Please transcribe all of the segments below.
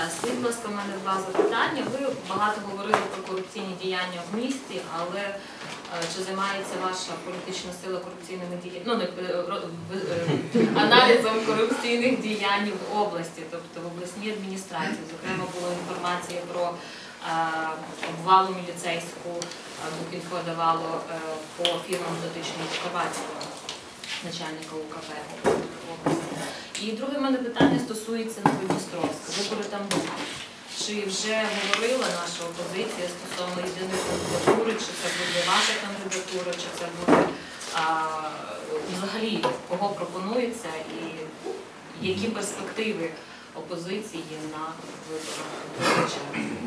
час. Скажіть, будь ласка, у мене два запитання. Ви багато говорили про корупційні діяння в місті, але е, чи займається ваша політична сила корупційними діяннями? Ну, не е, в- е, аналізом корупційних діянь в області, тобто в обласній адміністрації. Зокрема, була інформація про обвалу міліцейську, Букінфо давало по фірмам дотичним до Кабацького, начальника УКП. І друге в мене питання стосується Новодністровська. Ви коли там були? Чи вже говорила наша опозиція стосовно єдиної кандидатури, чи це буде ваша кандидатура, чи це буде а, взагалі кого пропонується і які перспективи опозиції на виборах?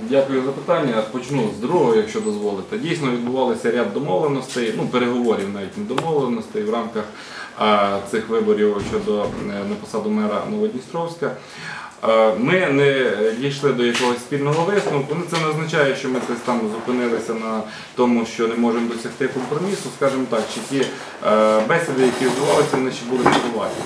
Дякую за питання. Почну з другого, якщо дозволите. Дійсно відбувалися ряд домовленостей, ну переговорів навіть домовленостей в рамках цих виборів щодо е, на посаду мера Новодністровська. Ми не дійшли до якогось спільного висновку. Ну, це не означає, що ми десь там зупинилися на тому, що не можемо досягти компромісу. Скажімо так, чи ті е, бесіди, які відбувалися, вони ще були відбуваті.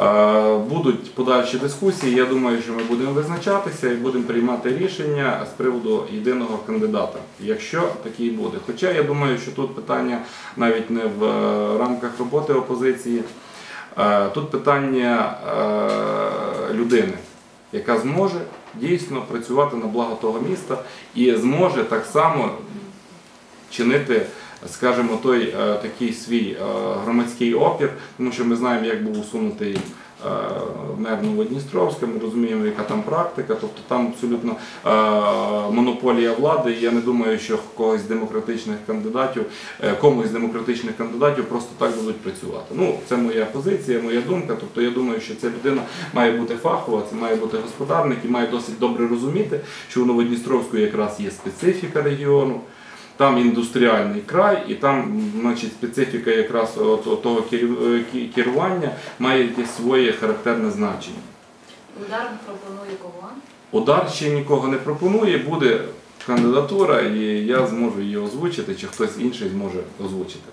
Е, Будуть подальші дискусії. Я думаю, що ми будемо визначатися і будемо приймати рішення з приводу єдиного кандидата, якщо такий буде. Хоча я думаю, що тут питання навіть не в е, рамках роботи опозиції, Е, тут питання людини, яка зможе дійсно працювати на благо того міста і зможе так само чинити, скажімо, той е, такий свій е, громадський опір, тому що ми знаємо, як був усунутий е, мер Новодністровська, ми розуміємо, яка там практика, тобто там абсолютно монополія влади. І я не думаю, що когось з демократичних кандидатів, комусь з демократичних кандидатів просто так будуть працювати. Ну, це моя позиція, моя думка. Тобто я думаю, що ця людина має бути фахова, це має бути господарник і має досить добре розуміти, що у Новодністровську якраз є специфіка регіону. Там індустріальний край, і там значить, специфіка якраз от, того е, керування має якесь своє характерне значення. Удар пропонує кого? Удар ще нікого не пропонує, буде кандидатура, і я зможу її озвучити, чи хтось інший зможе озвучити.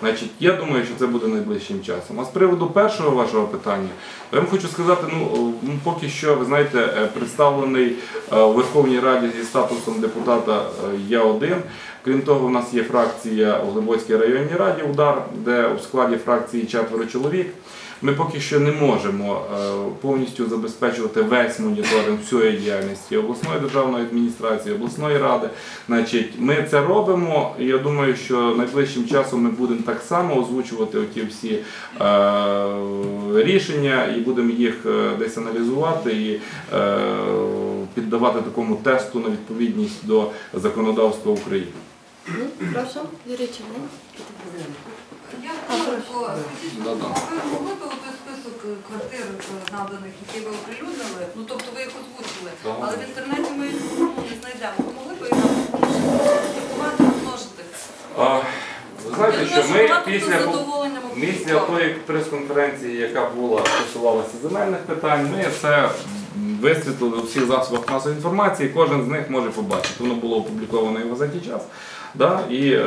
Значить, я думаю, що це буде найближчим часом. А з приводу першого вашого питання, я вам хочу сказати, ну ну, поки що, ви знаєте, е, представлений е, у Верховній Раді зі статусом депутата е, я один. Крім того, у нас є фракція у Глибоцькій районній раді удар, де у складі фракції четверо чоловік. Ми поки що не можемо е, повністю забезпечувати весь моніторинг всієї діяльності обласної державної адміністрації, обласної ради. Значить, ми це робимо. Я думаю, що найближчим часом ми будемо так само озвучувати оті всі е, рішення і будемо їх е, десь аналізувати і піддавати такому тесту на відповідність до законодавства України. Прошу, Юрій Чорний. Я коротко, скажіть, ви могли б той список е, квартир е, наданих, які ви оприлюднили, ну тобто ви їх озвучили, але в інтернеті ми їх ну, не знайдемо. Ви могли б їх нам розмножити? Ви знаєте, що ми після Після тої прес-конференції, яка була стосувалася земельних питань, ми це висвітлили у всіх засобах масової інформації. Кожен з них може побачити. Воно було опубліковано і в газеті час, да, і е,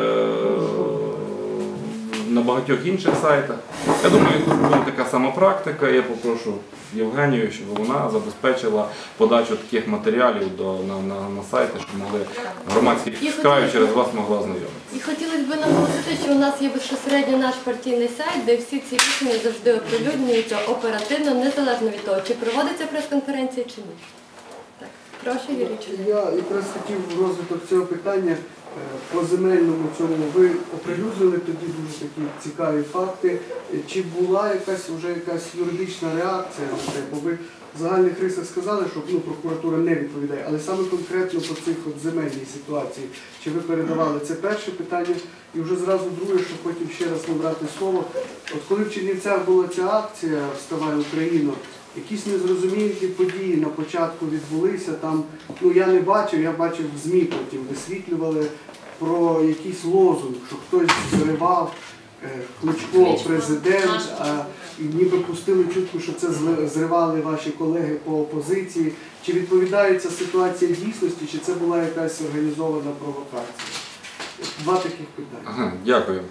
на багатьох інших сайтах. Я думаю, тут буде така сама практика. Я попрошу Євгенію, щоб вона забезпечила подачу таких матеріалів до, на, на, на сайти, щоб могли громадськість краю через вас могла знайомитися. І хотілося б наголосити, що у нас є безпосередньо наш партійний сайт, де всі ці рішення завжди оприлюднюються оперативно, незалежно від того, чи проводиться прес-конференція чи ні. Так, прошу, Юрій Я якраз хотів розвиток цього питання по земельному цьому. Ви оприлюднили тоді дуже такі цікаві факти. Е, Чи була якась вже якась юридична реакція на це? Бо ви в загальних рисах сказали, що ну, прокуратура не відповідає, але саме конкретно по цих от земельній ситуації. Чи ви передавали це перше питання? І вже зразу друге, щоб потім ще раз набрати слово. От коли в Чернівцях була ця акція Вставай Україно, якісь незрозумілі події на початку відбулися. Там, ну я не бачив, я бачив в ЗМІ потім висвітлювали про якийсь лозунг, що хтось зривав. е, Кличко Кличко, президент, а і ніби пустили чутку, що це зривали ваші колеги по опозиції. Чи відповідає ця ситуація дійсності, чи це була якась організована провокація? Два таких питання. Ага, дякую.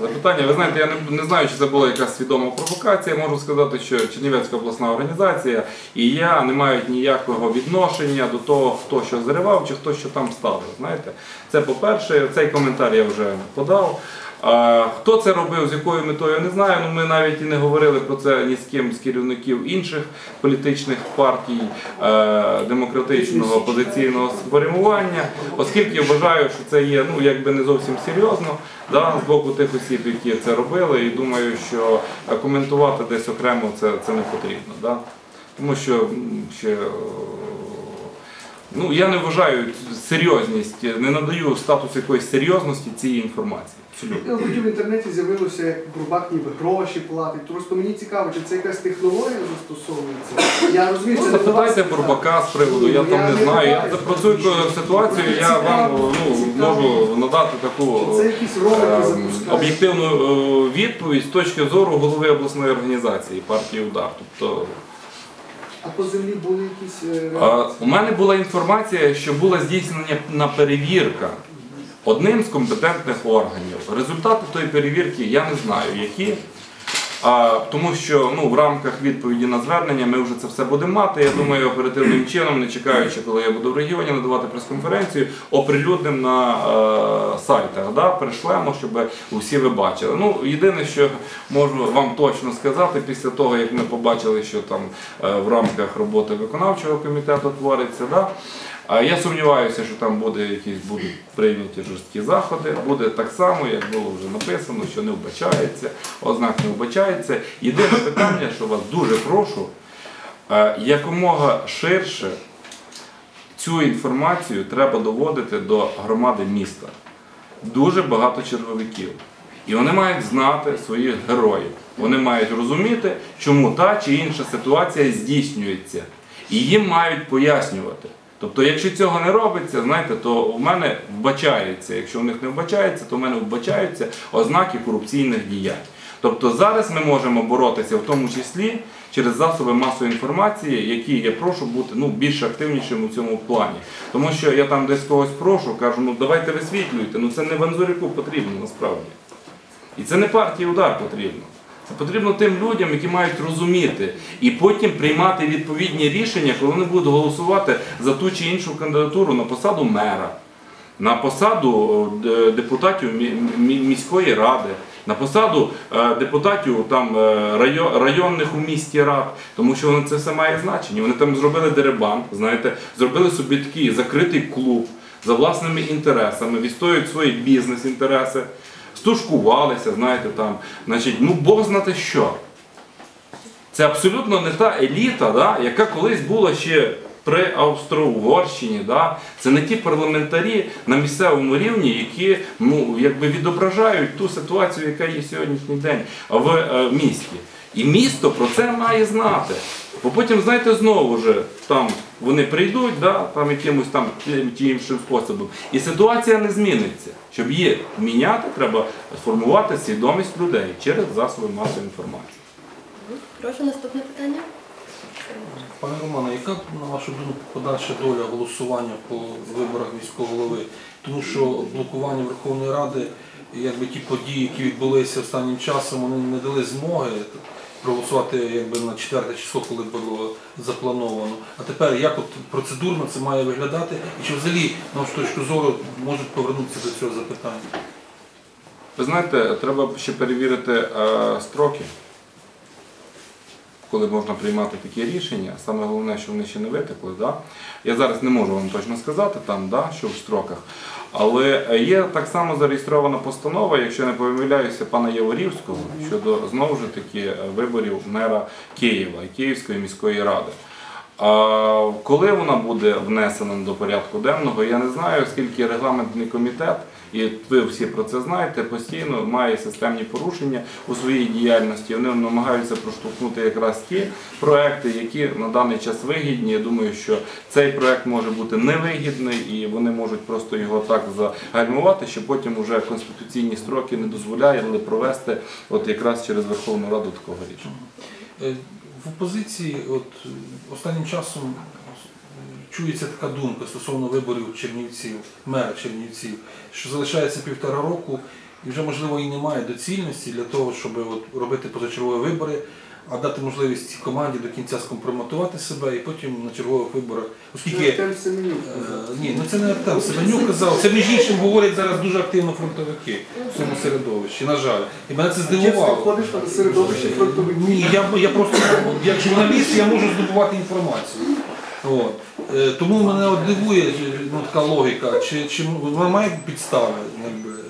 Запитання, ви знаєте, я не, не знаю, чи це була якась свідома провокація. Можу сказати, що Чернівецька обласна організація і я не мають ніякого відношення до того, хто що зривав чи хто що там ставив. Знаєте, це по-перше, цей коментар я вже подав. Хто це робив, з якою метою, я не знаю. Ну, ми навіть і не говорили про це ні з ким з керівників інших політичних партій е, демократичного опозиційного спрямування, оскільки я вважаю, що це є ну, не зовсім серйозно з боку тих осіб, які це робили, і думаю, що коментувати десь окремо це, не потрібно. Тому що ще. Ну, я не вважаю серйозність, не надаю статус якоїсь серйозності цієї інформації. Абсолютно. Я хотів в інтернеті з'явилося, як Бурбак ніби гроші платить. Просто мені цікаво, чи це якась технологія застосовується. Я розумію, Ну, це запитайте. Бурбака з приводу, я там не знаю. Я за- про цю ситуацію я вам ну, можу надати таку це ролики е, об'єктивну відповідь з точки зору голови обласної організації партії Удар. Тобто А по землі були якісь е, е, у мене була інформація, що була здійснена перевірка одним з компетентних органів. Результати тої перевірки я не знаю, які. Тому що ну, в рамках відповіді на звернення ми вже це все будемо мати. Я думаю, оперативним чином, не чекаючи, коли я буду в регіоні надавати прес-конференцію, оприлюдним на е, сайтах. Да, перешлемо, щоб усі ви бачили. Ну, єдине, що можу вам точно сказати, після того, як ми побачили, що там е, в рамках роботи виконавчого комітету твориться. Да, а я сумніваюся, що там буде якісь будуть прийняті жорсткі заходи. Буде так само, як було вже написано, що не вбачається, ознак не вбачається. Єдине питання, що вас дуже прошу, е, якомога ширше цю інформацію треба доводити до громади міста. Дуже багато черговиків. І вони мають знати своїх героїв. Вони мають розуміти, чому та чи інша ситуація здійснюється. І їм мають пояснювати. Тобто, якщо цього не робиться, знаєте, то в мене вбачається. Якщо в них не вбачається, то в мене вбачаються ознаки корупційних діянь. Тобто зараз ми можемо боротися в тому числі через засоби масової інформації, які я прошу бути ну, більш активнішим у цьому плані. Тому що я там десь когось прошу, кажу, ну давайте висвітлюйте. Ну це не Ванзуряку потрібно насправді. І це не партії удар потрібно. Потрібно тим людям, які мають розуміти, і потім приймати відповідні рішення, коли вони будуть голосувати за ту чи іншу кандидатуру на посаду мера, на посаду е, депутатів мі- мі- міської ради, на посаду е, депутатів там е, районних у місті рад, тому що воно це все має значення. Вони там зробили деребан, знаєте, зробили собі такий закритий клуб за власними інтересами, відстоюють свої бізнес-інтереси, стушкувалися, знаєте, там, значить, ну Бог знати що. Це абсолютно не та еліта, да, яка колись була ще при Австро-Угорщині. Да. Це не ті парламентарі на місцевому рівні, які ну, якби відображають ту ситуацію, яка є сьогоднішній день в е, місті. І місто про це має знати. Бо потім, знаєте, знову ж там вони прийдуть, да, там якимось там тим чи іншим способом, і ситуація не зміниться. Щоб її міняти, треба сформувати свідомість людей через засоби масової інформації. Прошу наступне питання. Пане Романе, яка, на вашу думку, подальша доля голосування по виборах міського голови? Тому що блокування Верховної Ради, якби ті події, які відбулися останнім часом, вони не дали змоги проголосувати якби на 4 число, коли було заплановано. А тепер як от процедурно це має виглядати? І чи взагалі, на вашу точку зору, можуть повернутися до цього запитання? Ви знаєте, треба ще перевірити е, строки, коли можна приймати такі рішення. Саме головне, що вони ще не витекли. Да? Я зараз не можу вам точно сказати, там, да, що в строках. Але є так само зареєстрована постанова, якщо не помиляюся, пана Яворівського щодо знову ж таки виборів мера Києва і Київської міської ради. А коли вона буде внесена до порядку денного, я не знаю, оскільки регламентний комітет, і ви всі про це знаєте, постійно має системні порушення у своїй діяльності. Вони намагаються проштовхнути якраз ті проекти, які на даний час вигідні. Я думаю, що цей проект може бути невигідний і вони можуть просто його так загальмувати, що потім уже конституційні строки не дозволяли провести от якраз через Верховну Раду такого рішення. Е, В опозиції от останнім часом чується така думка стосовно виборів Чернівців, мера Чернівців, що залишається півтора року і вже можливо і немає доцільності для того, щоб от робити позачергові вибори, а дати можливість цій команді до кінця скомпрометувати себе і потім на чергових виборах, оскільки Артем Семенюк Е. Ні, ну це не Артем Семенюк казав. Це між іншим говорять зараз дуже активно фронтовики в цьому середовищі, на жаль. І мене це здивувало. ходиш на середовище фронтовиків. Ні, я, я просто як журналіст я можу здобувати інформацію. От. Е, Тому мене от дивує ну, така логіка, чи, чи вона має підстави, якби, е,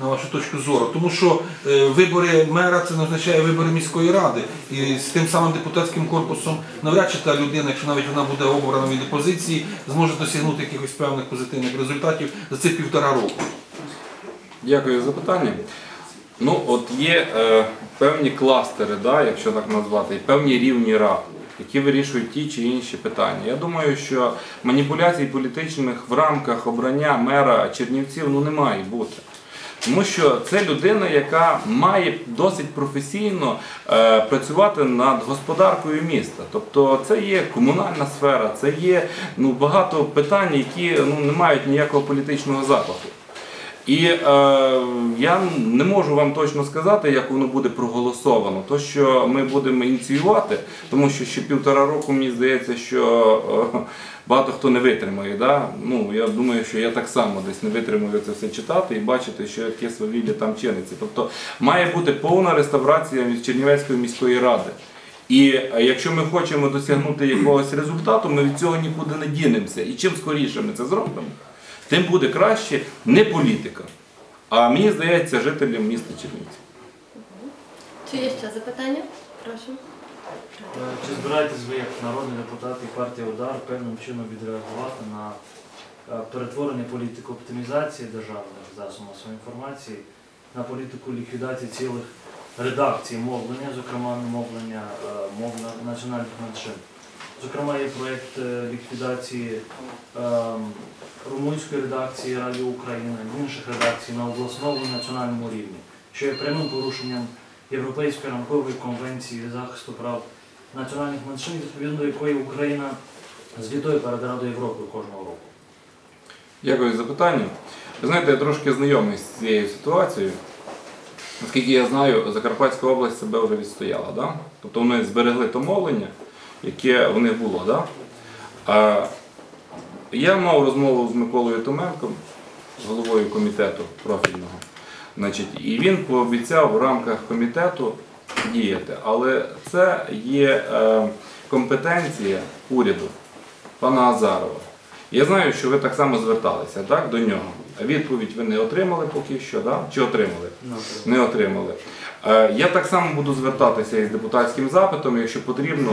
на вашу точку зору. Тому що е, вибори мера це не означає вибори міської ради. І з тим самим депутатським корпусом навряд чи та людина, якщо навіть вона буде обрана від опозиції, зможе досягнути якихось певних позитивних результатів за цих півтора року. Дякую за запитання. Ну, от є е, певні кластери, да, якщо так назвати, і певні рівні рад, які вирішують ті чи інші питання. Я думаю, що маніпуляцій політичних в рамках обрання мера Чернівців ну, не має бути. Тому що це людина, яка має досить професійно е, працювати над господаркою міста. Тобто це є комунальна сфера, це є ну, багато питань, які ну, не мають ніякого політичного запаху. І е, я не можу вам точно сказати, як воно буде проголосовано. То, що ми будемо ініціювати, тому що ще півтора року мені здається, що е, багато хто не витримає. Да? Ну, я думаю, що я так само десь не витримую це все читати і бачити, що яке свавілля там чиниться. Тобто має бути повна реставрація Чернівецької міської ради. І е, якщо ми хочемо досягнути якогось результату, ми від цього нікуди не дінемося. І чим скоріше ми це зробимо, тим буде краще не політика, а мені здається, жителям міста Чернівці. Чи є ще запитання? Прошу. Е, Чи збираєтесь ви як народний депутат і партія Удар певним чином відреагувати на е, перетворення політики оптимізації державних засобів масової інформації на політику ліквідації цілих редакцій мовлення, зокрема мовлення е, мов національних меншин? Зокрема, є проєкт е, ліквідації ем, румунської редакції Радіо Україна, інших редакцій на обласному і національному рівні, що є прямим порушенням Європейської рамкової конвенції захисту прав національних меншин, відповідно до якої Україна звітує перед Радою Європи кожного року. Дякую за запитання. Ви знаєте, я трошки знайомий з цією ситуацією. Наскільки я знаю, Закарпатська область себе вже відстояла. Да? Тобто вони зберегли то мовлення, яке в них було. Да? А я мав розмову з Миколою Томенком, головою комітету профільного. Значить, і він пообіцяв в рамках комітету діяти. Але це є е, компетенція уряду пана Азарова. Я знаю, що ви так само зверталися так, до нього. Відповідь ви не отримали поки що, да? чи отримали? Не отримали. Е, Я так само буду звертатися із депутатським запитом, якщо потрібно,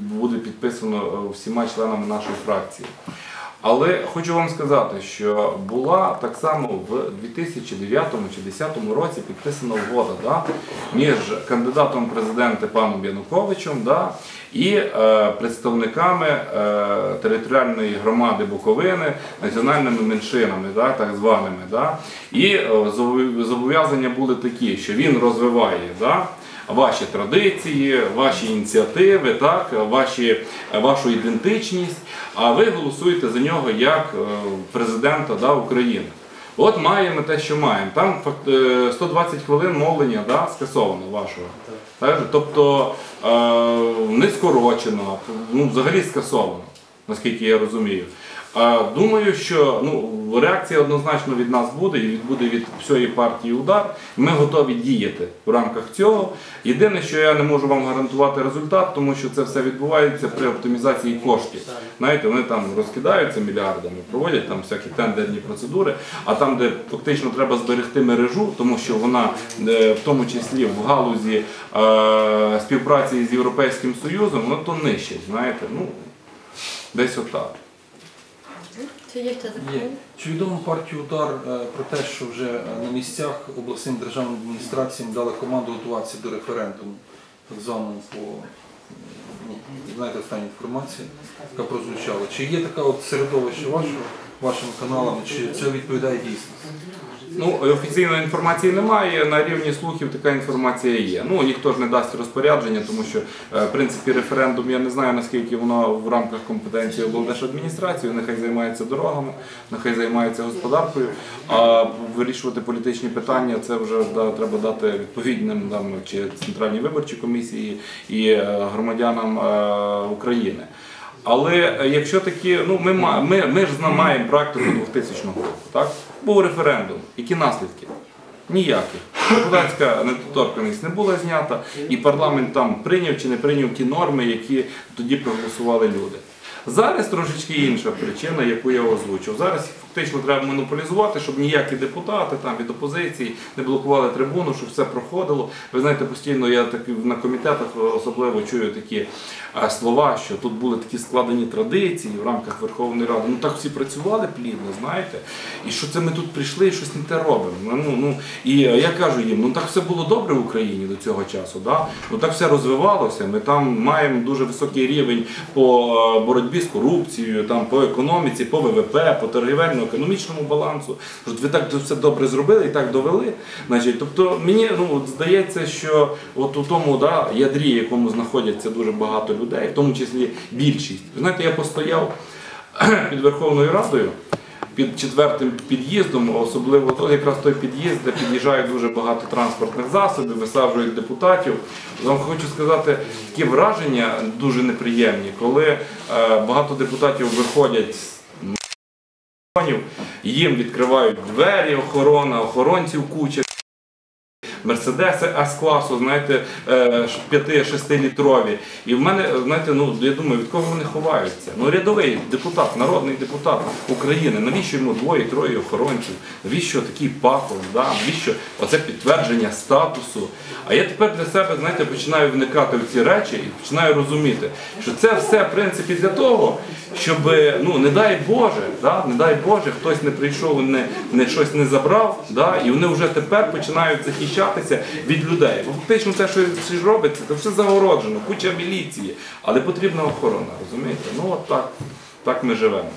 буде, підписано е, всіма членами нашої фракції. Але хочу вам сказати, що була так само в 2009 чи 2010 році підписана угода да, між кандидатом в президенти паном Януковичем да, і е, представниками е, територіальної громади Буковини, національними меншинами, да, так званими. Да. І е, зобов'язання були такі, що він розвиває. Да, Ваші традиції, ваші ініціативи, так, ваші, вашу ідентичність, а ви голосуєте за нього як е, президента да, України. От маємо те, що маємо. Там е, 120 хвилин мовлення да, скасовано вашого. Так? Тобто е, не скорочено, ну, взагалі скасовано, наскільки я розумію. Думаю, що ну, реакція однозначно від нас буде і буде від всієї партії удар. Ми готові діяти в рамках цього. Єдине, що я не можу вам гарантувати результат, тому що це все відбувається при оптимізації коштів. Знаєте, вони там розкидаються мільярдами, проводять там всякі тендерні процедури, а там, де фактично треба зберегти мережу, тому що вона е, в тому числі в галузі е, співпраці з Європейським Союзом, воно то нищить, знаєте, ну десь отак. Чи є ще Є. Чи відомо партію удар е, про те, що вже е, на місцях обласним державним адміністраціям дали команду готуватися до референдуму, так званому по ну, знаєте останню інформацію, яка прозвучала. Чи є така от середовище вашого вашими каналами, чи це відповідає дійсності? Ну, офіційної інформації немає. На рівні слухів така інформація є. Ну ніхто ж не дасть розпорядження, тому що е, в принципі референдум я не знаю наскільки воно в рамках компетенції облдержадміністрації. Нехай займається дорогами, нехай займається господаркою. А вирішувати політичні питання це вже да, треба дати відповідним там чи центральній виборчій комісії і е, громадянам е, України. Але якщо такі, ну ми, ми, ми ж маємо практику 2000 року, так? Був референдум. Які наслідки? Ніяких. Депутатська недоторканість не була знята, і парламент там прийняв чи не прийняв ті норми, які тоді проголосували люди. Зараз трошечки інша причина, яку я озвучив. Зараз фактично треба монополізувати, щоб ніякі депутати там від опозиції не блокували трибуну, щоб все проходило. Ви знаєте, постійно я так на комітетах особливо чую такі слова, що тут були такі складені традиції в рамках Верховної Ради. Ну так всі працювали плідно, знаєте, і що це ми тут прийшли і щось не те робимо. Ну, ну, і е, я кажу їм, ну так все було добре в Україні до цього часу. Да? Ну так все розвивалося. Ми там маємо дуже високий рівень по боротьбі з корупцією, там по економіці, по ВВП, по торгівельно-економічному балансу. Що ви так все добре зробили і так довели. Значить, тобто мені ну от здається, що от у тому да, ядрі, якому знаходяться дуже багато людей, в тому числі більшість. Знаєте, я постояв під Верховною Радою. Під четвертим під'їздом, особливо то якраз той під'їзд, де під'їжджають дуже багато транспортних засобів, висаджують депутатів. Вам хочу сказати, такі враження дуже неприємні, коли е, багато депутатів виходять їм відкривають двері, охорона, охоронців куча. Мерседеси С-класу, знаєте, 5-6 літрові. І в мене, знаєте, ну я думаю, від кого вони ховаються? Ну, рядовий депутат, народний депутат України. Навіщо йому двоє-троє охоронців? Навіщо такий пафос? Да? Навіщо оце підтвердження статусу? А я тепер для себе, знаєте, починаю вникати в ці речі і починаю розуміти, що це все в принципі для того, щоб, ну не дай Боже, да? не дай Боже, хтось не прийшов, не, не щось не забрав, да? і вони вже тепер починають захищатися від людей. Бо фактично те, що ж робиться, це все загороджено, куча міліції, але потрібна охорона, розумієте? Ну от так, так ми живемо.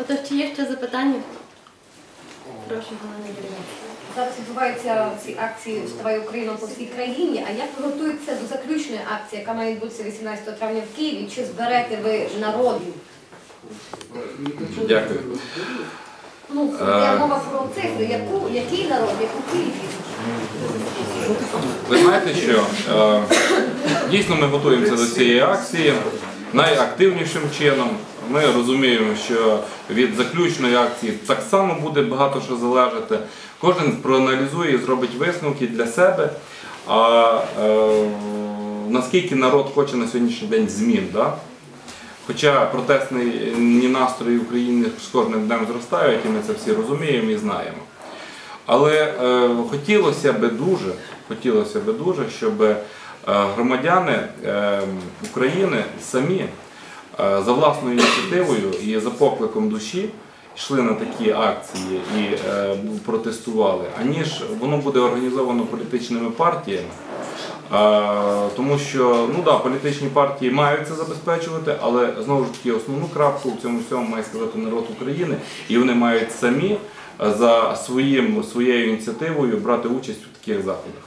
Отож, чи є ще запитання? Прошу, Галина Юрійовна. Зараз відбуваються ці акції Вставай Україна по всій країні. А як ви готуєтеся до заключної акції, яка має відбутися 18 травня в Києві? Чи зберете ви народ? Дякую. Ну, Е. є мова про цифри. Яку, який народ, яку кількість? Ви знаєте, що е, дійсно ми готуємося до цієї акції найактивнішим чином. Ми розуміємо, що від заключної акції так само буде багато що залежати. Кожен проаналізує і зробить висновки для себе. А е, наскільки народ хоче на сьогоднішній день змін. Да? Хоча протестні настрої в Україні з кожним днем зростають, і ми це всі розуміємо і знаємо. Але е, хотілося би дуже, хотілося би дуже, щоб е, громадяни е, України самі е, за власною ініціативою і за покликом душі йшли на такі акції і е, протестували, аніж воно буде організовано політичними партіями. Е, Тому що ну да, політичні партії мають це забезпечувати, але знову ж таки основну крапку в цьому всьому має сказати народ України, і вони мають самі за своїм, своєю ініціативою брати участь у таких заходах.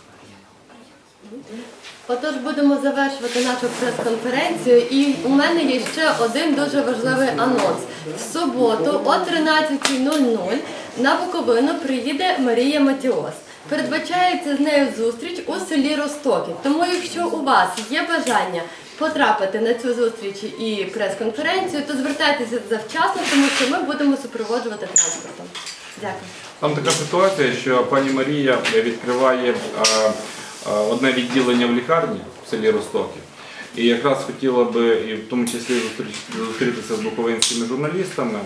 Отож, будемо завершувати нашу прес-конференцію. І у мене є ще один дуже важливий анонс. В суботу о 13.00 на Буковину приїде Марія Матіос. Передбачається з нею зустріч у селі Ростоки. Тому, якщо у вас є бажання потрапити на цю зустріч і прес-конференцію, то звертайтеся завчасно, тому що ми будемо супроводжувати транспортом. Дякую. Там така ситуація, що пані Марія відкриває е, е, одне відділення в лікарні в селі Ростоки. І якраз хотіла би в тому числі зустрітися з буковинськими журналістами,